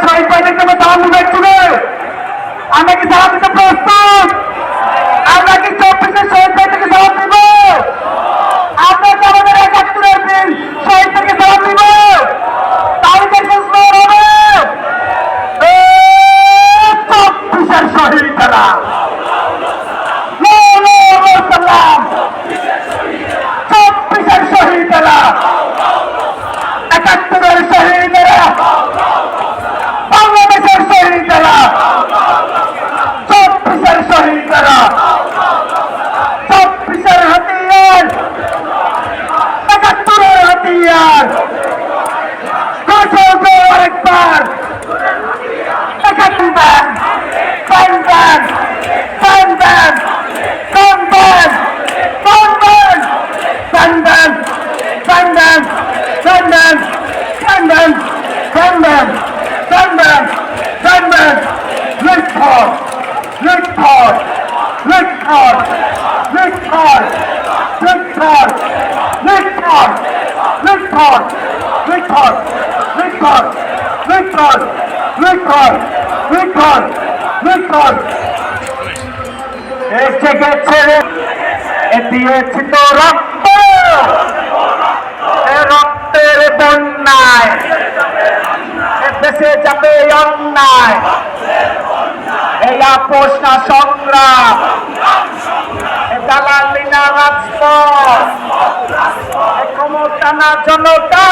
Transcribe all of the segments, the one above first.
ప్రయత్నం దాన్ని పెట్టుకున్నారు ఆమెకి సాధించిన ప్రస్తుతం ఆమెకి Look hard! Look hard! Look hard! Look hard! Look hard! Look hard! Look hard! এসে গেছে দিয়েছি তো রক্ত এ রক্তের বন্যায় এ দেশে যাবে অন্যায় এই আপোষ না সংগ্রাম দালালি না রাজপথ। ক্ষমতা না জনতা।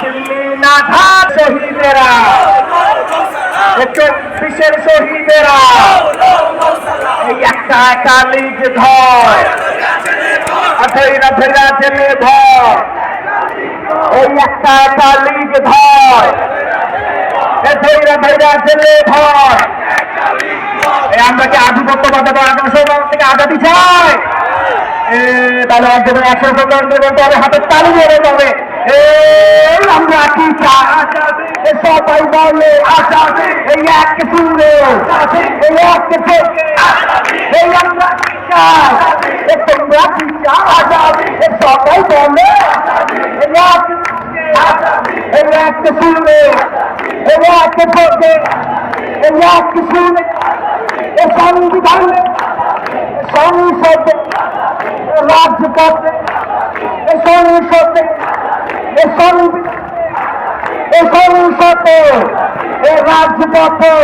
দিল্লি না ঢাক শহীদেরা। চব্বিশের শহীদেরা। এই একটা একা লিগ ধর ধৈরা ধৈরা জেলে লিগ ধর আমরা কি আধিপত্যবাদ থেকে আজাদি চাই? তাহলে একজন একশো সন্ধান দেবেন তবে হাতে তালু মেরে যাবে। আমরা কি সবাই বলে আসামি এই এক সুরে, এই এক এই আমরা কি চাই? তোমরা কি চাও সবাই এই এক চোখে এই এক সুরে এ সংবিধানে, সংসদে রাজপথে, এ সংসদে, এ সংবিধানে, এ সংসদে, এ রাজপথে।